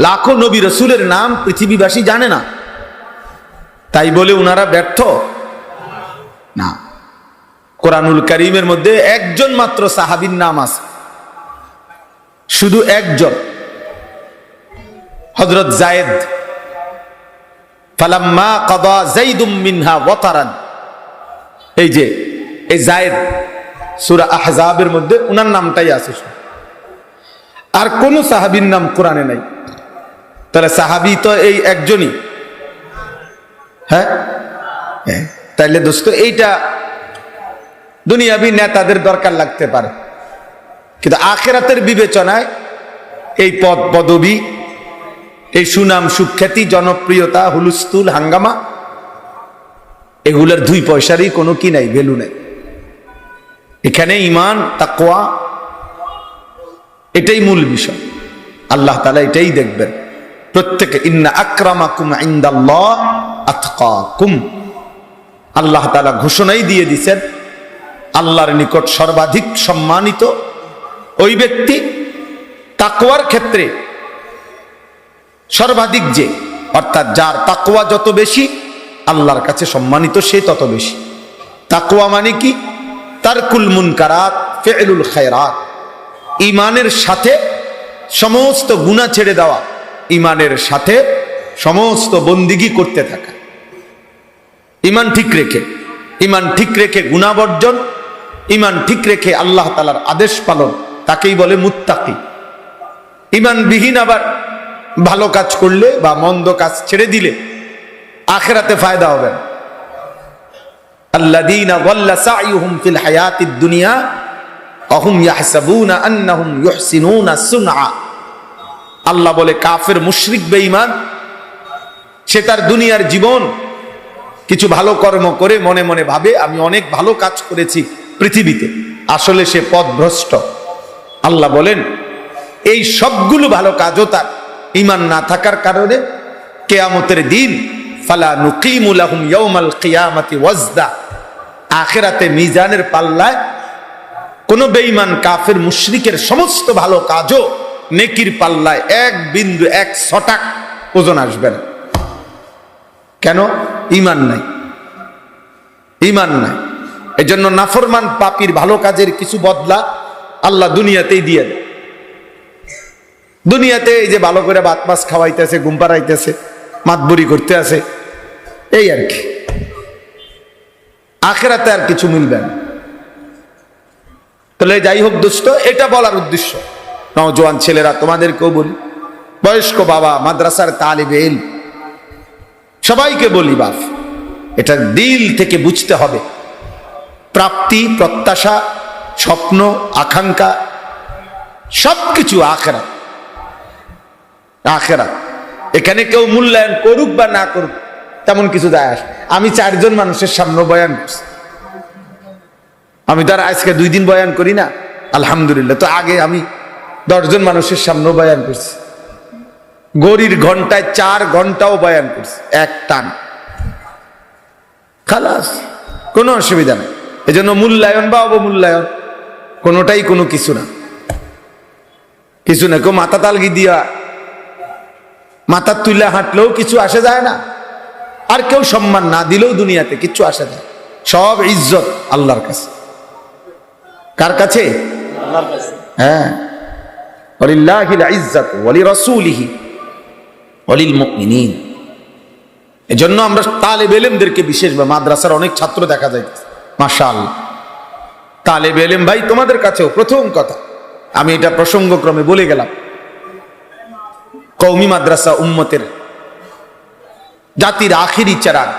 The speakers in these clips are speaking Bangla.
লাখো নবী রসুলের নাম পৃথিবীবাসী জানে না। তাই বলে ওনারা ব্যর্থ। না। কোরআনুল করিমের মধ্যে একজন মাত্র সাহাবির নাম আছে। শুধু একজন। হজরত জায়েদ। ফালাম্মা কদা জাইদুম মিনহা ওয়াতারান। এই যে, এই জায়েদ, সূরা আহজাবের মধ্যে উনার নামটাই আছে আর কোন সাহাবীর নাম কোরআনে নাই। তাহলে সাহাবি তো এই একজনই। হ্যাঁ। তাইলে দোস্ত, এইটা দুনিয়াবি নেতাদের দরকার লাগতে পারে। কিন্তু আখেরাতের বিবেচনায় এই পদ পদবী, এই সুনাম সুখ্যাতি, জনপ্রিয়তা হুলুস্তুল হাঙ্গামা, এগুলোর দুই পয়সারই কোনো কি নাই, ভ্যালু নাই। এখানে ইমান তাকোয়া এটাই মূল বিষয়। আল্লাহ তালা এটাই দেখবেন। প্রত্যেকে, ইন্না আক্রামাকুম ইন্দাল্লাহ আতকাকুম। আল্লাহ তালা ঘোষণাই দিয়ে দিছেন, আল্লাহর নিকট সর্বাধিক সম্মানিত ওই ব্যক্তি তাকওয়ার ক্ষেত্রে সর্বাধিক যে, অর্থাৎ যার তাকওয়া যত বেশি, আল্লাহর কাছে সম্মানিত সে তত বেশি। তাকওয়া মানে কি? তারকুল মুনকারাত, ফেলুল খায়রাত। ইমানের সাথে সমস্ত গুণা ছেড়ে দেওয়া। ইমানের সাথে সমস্ত বন্দিগি করতে থাকা। ইমান ঠিক রেখে, ইমান ঠিক রেখে গুণা বর্জন, ইমান ঠিক রেখে আল্লাহ তালার আদেশ পালন, তাকেই বলে মুত্তাকি। ইমানবিহীন আবার ভালো কাজ করলে বা মন্দ কাজ ছেড়ে দিলে আখেরাতে ফায়দা হবে না। ইউহসিনুনা সুনআ। আল্লাহ বলে কাফের মুশরিক বেঈমান, সে তার দুনিয়ার জীবন কিছু ভালো কর্ম করে মনে মনে ভাবে, আমি অনেক ভালো কাজ করেছি পৃথিবীতে। আসলে সে পথভ্রষ্ট। আল্লাহ বলেন, এই সবগুলো ভালো কাজও তার ইমান না থাকার কারণে কেয়ামতের দিন, ফালা নুকিমুলাহুম ইয়াউমাল কিয়ামাতি ওয়াজদা, আখেরাতে মিজানের পাল্লায় কোন বেঈমান কাফের মুশরিকের সমস্ত ভালো কাজও নেকির পাল্লায় এক বিন্দু, এক ছটাক ওজন আসবে না। কেন? ইমান নাই। ইমান নাই। এই জন্য নাফরমান পাপির ভালো কাজের কিছু বদলা আল্লাহ দুনিয়াতেই দিয়ে দেয় দুনিয়াতে এই যে ভালো করে বাত মাছ খাওয়াইতেছে, ঘুম পাড়াইতেছে মাতবুরি করতে আছে এই আর কি। আখেরাতে আর কিছু মিলবে না। তাহলে যাই হোক দুষ্ট এটা বলার উদ্দেশ্য। নজওয়ান ছেলেরা তোমাদেরকেও বলি বয়স্ক বাবা, মাদ্রাসার তালিবে এল। সবাইকে বলি, বাপ, এটা দিল থেকে বুঝতে হবে। প্রাপ্তি, প্রত্যাশা, স্বপ্ন, আকাঙ্ক্ষা, সবকিছু আখেরা আখেরা এখানে কেউ মূল্যায়ন করুক বা না করুক, তেমন কিছু যায় আস আমি চারজন মানুষের সামনে বয়ান করছি। আমি তো আর আজকে দুই দিন বয়ান করি না। আলহামদুলিল্লাহ, তো আগে আমি দশজন মানুষের সামনেও বয়ান করছি। গড়ির ঘন্টায় চার ঘন্টাও বয়ান করছি এক টান। খালাস কোনো অসুবিধা নেই। এজন্য মূল্যায়ন বা অবমূল্যায়ন কোনোটাই কোনো কিছু না। কিছু না কেউ মাথা তালগি দিয়া মাথা তুলে হাঁটলেও কিছু আসে যায় না। আর কেউ সম্মান না দিলেও দুনিয়াতে কিচ্ছু আসে যায় সব ইজ্জত আল্লাহর কাছে। কার কাছে। হ্যাঁ। ওলিল্লাহিল ইজ্জত ওলি রাসূলিহি ওলিল মুমিনিন এজন্য আমরা তালেব বিশেষ বা মাদ্রাসার অনেক ছাত্র দেখা যায় মাশাআল্লাহ। তালেব এলেম ভাই, তোমাদের কাছেও প্রথম কথা, আমি এটা প্রসঙ্গক্রমে বলে গেলাম। কৌমি মাদ্রাসা উম্মতের জাতির আখিরি চারাক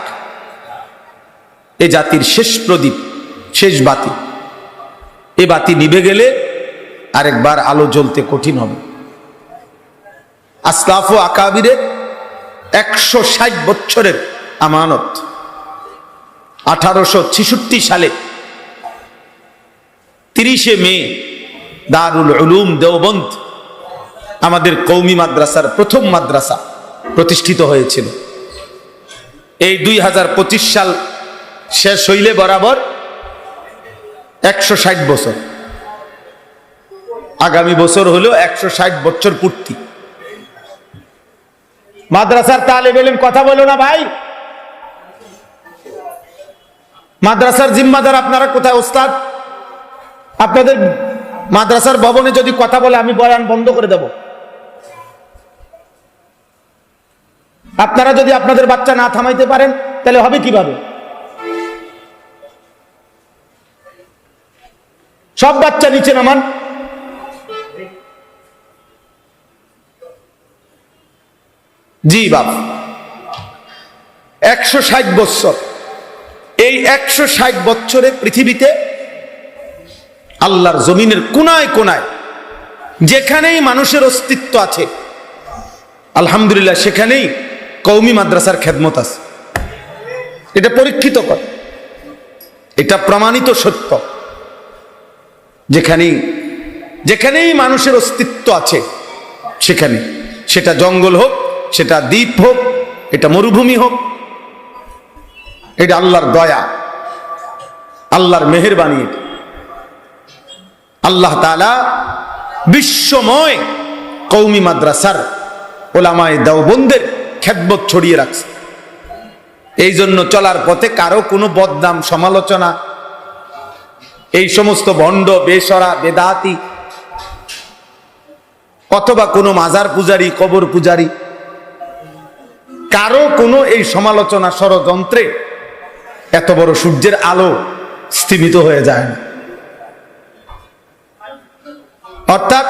এ জাতির শেষ প্রদীপ, শেষ বাতি। এ বাতি নিভে গেলে আরেকবার আলো জ্বলতে কঠিন হবে। আসলাফ ও আকাবিরের একশো ষাট বছরের আমানত। আঠারোশো সালে তিরিশে মে দারুল উলুম দেওবন্দ আমাদের কৌমি মাদ্রাসার প্রথম মাদ্রাসা প্রতিষ্ঠিত হয়েছিল। এই দুই হাজার পঁচিশ সাল শেষ হইলে বরাবর একশো ষাট বছর। আগামী বছর হলো একশো ষাট বছর পূর্তি। মাদ্রাসার তালেব এলেম কথা বলো না ভাই। মাদ্রাসার জিম্মাদার আপনারা কোথায় ওস্তাদ? আপনাদের মাদ্রাসার ভবনে যদি কথা বলে আমি বয়ান বন্ধ করে দেব। আপনারা যদি আপনাদের বাচ্চা না থামাইতে পারেন, তাহলে হবে কীভাবে? সব বাচ্চা নিচে নামান। জি বাপ। একশো ষাট বৎসর। এই একশো ষাট বছরে পৃথিবীতে আল্লাহর জমিনের কোনায় কোনায় যেখানেই মানুষের অস্তিত্ব আছে, আলহামদুলিল্লাহ সেখানেই কৌমি মাদ্রাসার খেদমত আছে। এটা পরীক্ষিত কর। এটা প্রমাণিত সত্য। যেখানেই যেখানেই মানুষের অস্তিত্ব আছে, সেখানে। সেটা জঙ্গল হোক সেটা দ্বীপ হোক, এটা মরুভূমি হোক, এটা আল্লাহর দয়া, আল্লাহর মেহরবানি। আল্লাহ তালা বিশ্বময় কৌমি মাদ্রাসার ওলামায় দেওবন্দের খেদমত ছড়িয়ে রাখছে এই জন্য চলার পথে কারও কোনো বদনাম, সমালোচনা, এই সমস্ত ভণ্ড, বেসরা, বেদাতি, অথবা কোনো মাজার পূজারি, কবর পূজারি কারও কোনো এই সমালোচনা ষড়যন্ত্রে এত বড় সূর্যের আলো স্থিমিত হয়ে যায় না। অর্থাৎ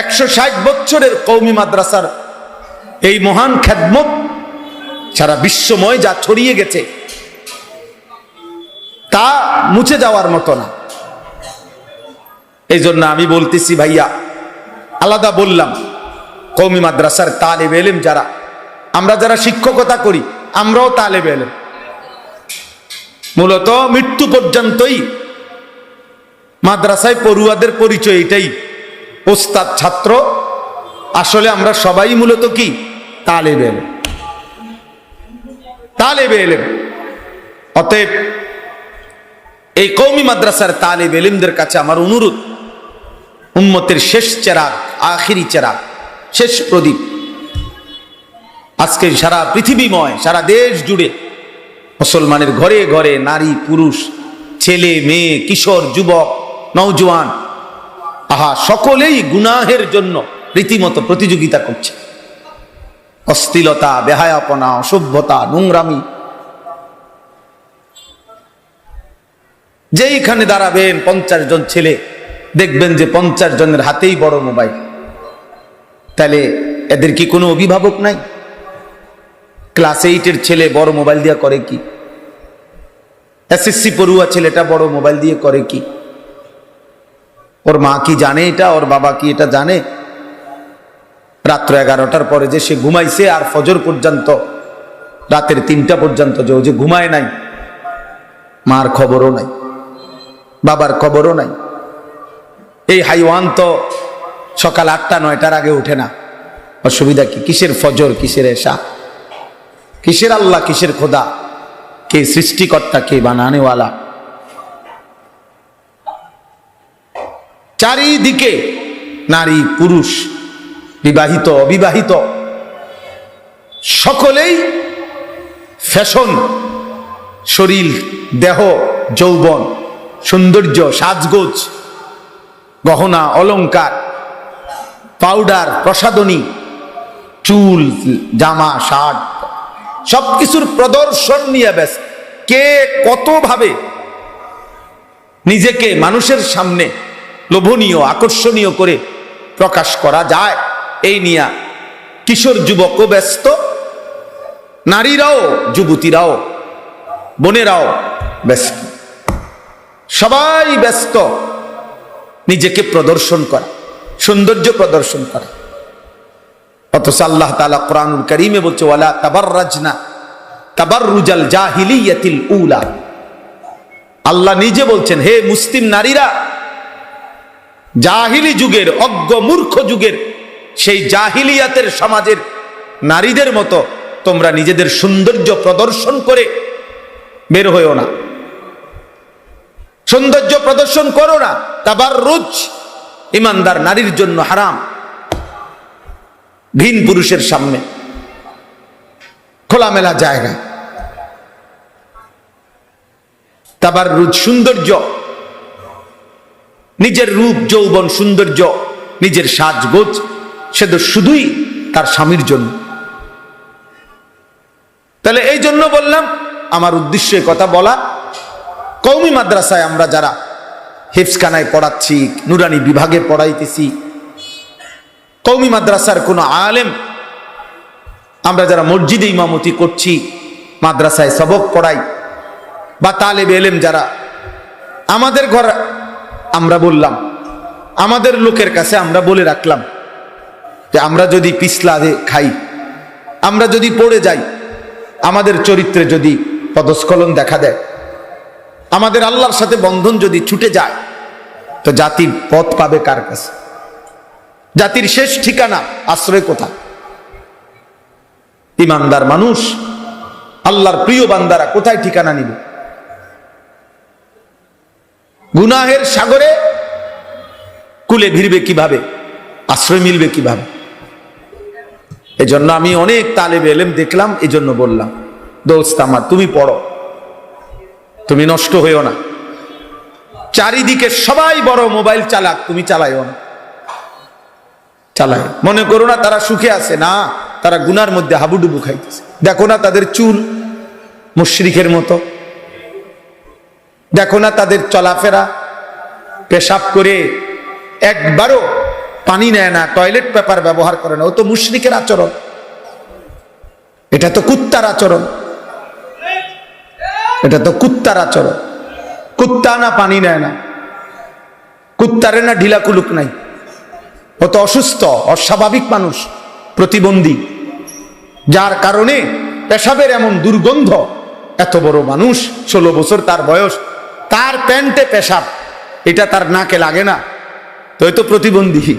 একশো ষাট বছরের কৌমি মাদ্রাসার এই মহান খ্যাদমত সারা বিশ্বময় যা ছড়িয়ে গেছে, তা মুছে যাওয়ার মতো না। এই জন্য আমি বলতেছি ভাইয়া, আলাদা বললাম, কৌমি মাদ্রাসার তালেব এলেম যারা আমরা যারা শিক্ষকতা করি, আমরাও তালেব এলেম। মূলত মৃত্যু পর্যন্তই মাদ্রাসায় পড়ুয়াদের পরিচয় এটাই। ওস্তাদ, ছাত্র, আসলে আমরা সবাই মূলত কি? তালেব এলেম। তালেব এলেম। অতএব এই কৌমি মাদ্রাসার তালেব এলিমদের কাছে আমার অনুরোধ, উম্মতের শেষ চেরাগ, আখিরি চেরাগ, শেষ প্রদীপ। আজকে সারা পৃথিবীময়, সারা দেশ জুড়ে মুসলমানের ঘরে ঘরে নারী, পুরুষ, ছেলে, মেয়ে, কিশোর, যুবক নৌজওয়ান আহা, সকলেই গুনাহের জন্য রীতিমতো প্রতিযোগিতা করছে। অস্থিলতা বেহায়াপনা, অসভ্যতা, নোংরামি। যেইখানে দাঁড়াবেন পঞ্চাশ জন ছেলে, দেখবেন যে পঞ্চাশ জনের হাতেই বড় মোবাইল। তাহলে এদের কি কোনো অভিভাবক নাই? ক্লাস এইটের ছেলে বড় মোবাইল দিয়ে করে কি? এসএসসি পড়ুয়া ছেলেটা বড় মোবাইল দিয়ে করে কি? ওর মা কি জানে এটা? ওর বাবা কি এটা জানে? রাত্র এগারোটার পরে যে সে ঘুমাইছে আর ফজর পর্যন্ত, রাতের তিনটা পর্যন্ত যে ও যে ঘুমায় নাই, মার খবরও নাই, বাবার খবরও নাই। এই হাইওয়ান তো সকাল আটটা, নয়টার আগে উঠে না। অসুবিধা কি? কিসের ফজর, কিসের এসা কিসের আল্লাহ, কিসের খোদা? কে সৃষ্টিকর্তা, কে বানানেওয়ালা? চারিদিকে নারী, পুরুষ, বিবাহিত, অবিবাহিত, সকলেই ফ্যাশন, শরীর, দেহ, যৌবন, সৌন্দর্য, সাজগোজ, গহনা, অলংকার, পাউডার প্রসাদনী চুল, জামা, শার্ট সবকিছুর প্রদর্শন নিয়ে ব্যস্ত। কে কতভাবে নিজেকে মানুষের সামনে লোভনীয়, আকর্ষণীয় করে প্রকাশ করা যায়, এই নিয়ে কিশোর যুবকও ব্যস্ত, নারীরাও, যুবতীরাও, বোনেরাও ব্যস্ত। সবাই ব্যস্ত নিজেকে প্রদর্শন করা, সৌন্দর্য প্রদর্শন করা। অথচ আল্লাহ তালা কোরআনুল করিমে বলছে, ওয়ালা তাবার রাজনা তাবার রুজাল জাহিলিয়াতিল উলা। আল্লাহ নিজে বলছেন, হে মুসলিম নারীরা, জাহিলি যুগের, অজ্ঞ মূর্খ যুগের, সেই জাহিলিয়াতের সমাজের নারীদের মতো তোমরা নিজেদের সৌন্দর্য প্রদর্শন করে বের হয়েও না। সৌন্দর্য প্রদর্শন করো না। তাবার রুজ ইমানদার নারীর জন্য হারাম। ভিন পুরুষের সামনে। খোলামেলা জায়গা। তাবার রূপ সৌন্দর্য। নিজের রূপ, যৌবন, সৌন্দর্য, নিজের সাজগোজ, সে তো শুধুই তার স্বামীর জন্য। তাহলে এই জন্য বললাম, আমার উদ্দেশ্য কথা বলা কৌমি মাদ্রাসায় আমরা যারা হেফসখানায় পড়াচ্ছি, নুরানি বিভাগে পড়াইতেছি কৌমি মাদ্রাসার কোনো আলেম। আমরা যারা মসজিদে ইমামতি করছি, মাদ্রাসায় সবক পড়াই, বা তালেব এলেম যারা, আমাদের ঘর আমরা বললাম, আমাদের লোকের কাছে আমরা বলে রাখলাম যে আমরা যদি পিছলা খাই, আমরা যদি পড়ে যাই, আমাদের চরিত্রে যদি পদস্খলন দেখা দেয়, আমাদের আল্লাহর সাথে বন্ধন যদি ছুটে যায়, তো জাতি পথ পাবে কার কাছে? জাতির শেষ ঠিকানা, আশ্রয় কোথা? ইমানদার মানুষ, আল্লাহর প্রিয় বান্দারা কোথায় ঠিকানা নিবে? গুনাহের সাগরে কুলে ভিড়বে কীভাবে? আশ্রয় মিলবে কীভাবে? এজন্য আমি অনেক তালেব এলেম দেখলাম এই জন্য বললাম, দোস্ত আমার, তুমি পড়ো। তুমি নষ্ট হইও না। চারিদিকে সবাই বড় মোবাইল চালাক, তুমি চালাইও না। চালায়। মনে করো না তারা সুখে আছে, না, তারা গুনার মধ্যে হাবুডুবু খাইতেছে। দেখো না তাদের চুল মুশরিকের মতো। দেখো না তাদের চলাফেরা। পেশাব করে একবারও পানি নেয় না, টয়লেট পেপার ব্যবহার করে না। ও তো মুশরিকের আচরণ। এটা তো কুত্তার আচরণ। এটা তো কুত্তার আচরণ। কুত্তা না পানি নেয় না। কুত্তারে না ঢিলা কুলুক নাই। ও তো অসুস্থ, অস্বাভাবিক মানুষ, প্রতিবন্ধী। যার কারণে পেশাবের এমন দুর্গন্ধ, এত বড় মানুষ, ষোলো বছর তার বয়স, তার প্যান্টে পেশাব, এটা তার নাকে লাগে না। তো তো প্রতিবন্ধী।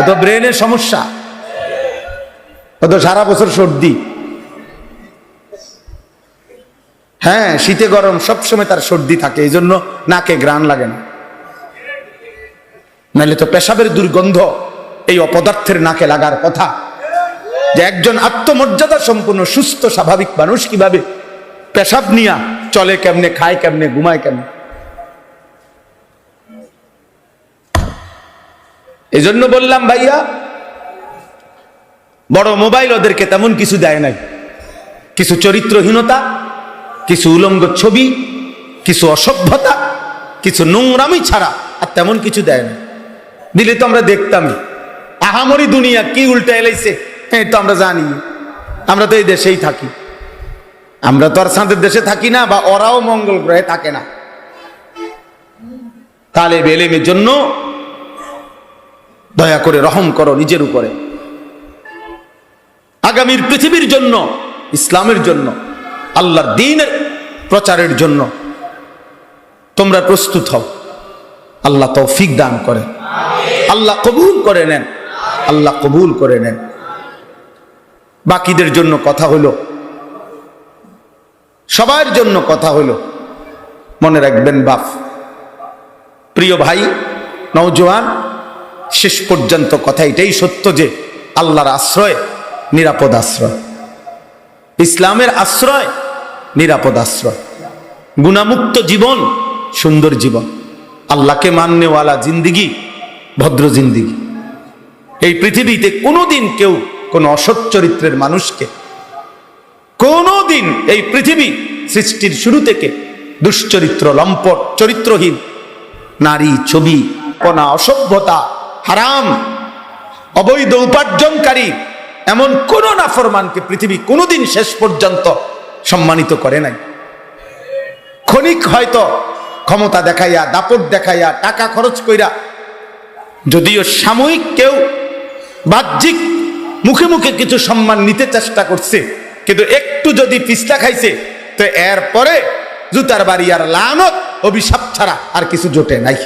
এত ব্রেনের সমস্যা। ও তো সারা বছর সর্দি। হ্যাঁ শীতে গরম সবসময় তার সর্দি থাকে এই জন্য নাকে গ্রান লাগে না। নাহলে তো পেশাবের দুর্গন্ধ এই অপদার্থের নাকে লাগার কথা। যে একজন আত্মমর্যাদা সম্পূর্ণ সুস্থ, স্বাভাবিক মানুষ কীভাবে পেশাব নিয়া চলে কেমনে, খায় কেমনে, ঘুমায় কেমনে? এজন্য বললাম, ভাইয়া, বড় মোবাইল ওদেরকে তেমন কিছু দেয় নাই। কিছু চরিত্রহীনতা, কিছু উলঙ্গ ছবি, কিছু অসভ্যতা, কিছু নোংরামি ছাড়া আর তেমন কিছু দেয় না দিলে তো আমরা দেখতামই। আহামরি দুনিয়া কি উল্টা এলাইছে হ্যাঁ তো আমরা জানি। আমরা তো এই দেশেই থাকি। আমরা তো আর সাঁতের দেশে থাকি না, বা ওরাও মঙ্গল গ্রহে থাকে না। তাহলে বেলেমের জন্য দয়া করে রহম করো নিজের উপরে। আগামীর পৃথিবীর জন্য, ইসলামের জন্য, আল্লাহর দিনের প্রচারের জন্য তোমরা প্রস্তুত হও। আল্লাহ তৌফিক দান করে। আল্লাহ কবুল করে নেন। আল্লাহ কবুল করে নেন। বাকিদের জন্য কথা হলো। সবার জন্য কথা হলো। মনে রাখবেন বাপ, প্রিয় ভাই নৌজওয়ান শেষ পর্যন্ত কথা এটাই সত্য যে আল্লাহর আশ্রয় নিরাপদ আশ্রয়। ইসলামের আশ্রয় নিরাপদ আশ্রয়। গুণামুক্ত জীবন, সুন্দর জীবন। আল্লাহকে মাননেওয়ালা জিন্দিগি ভদ্র জিন্দিগি। এই পৃথিবীতে কোনোদিন কেউ কোনো অসৎ চরিত্রের মানুষকে, কোনোদিন এই পৃথিবী সৃষ্টির শুরু থেকে দুশ্চরিত্র, লম্পট, চরিত্রহীন, নারী, ছবি, কণা, অসভ্যতা, হারাম, অবৈধ উপার্জনকারী, এমন কোন নাফরমানকে পৃথিবী কোনোদিন শেষ পর্যন্ত সম্মানিত করে নাই। ক্ষণিক হয়তো ক্ষমতা দেখাইয়া, দাপট দেখাইয়া, টাকা খরচ কইরা যদিও সাময়িক কেউ বাহ্যিক মুখে মুখে কিছু সম্মান নিতে চেষ্টা করছে, কিন্তু একটু যদি পিছলা খাইছে, তো এর পরে জুতার বাড়ি আর লানত, অভিশাপ ছাড়া আর কিছু জোটে নাই।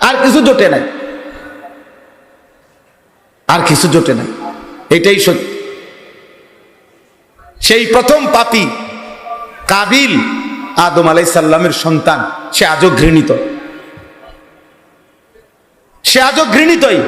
আর কিছু জোটে নাই। আর কিছু জোটে নাই। এটাই সত্যি। সেই প্রথম পাপি কাবিল আদম আলাই সাল্লামের সন্তান, সে আজও ঘৃণিত। সে আজও ঘৃণিতই।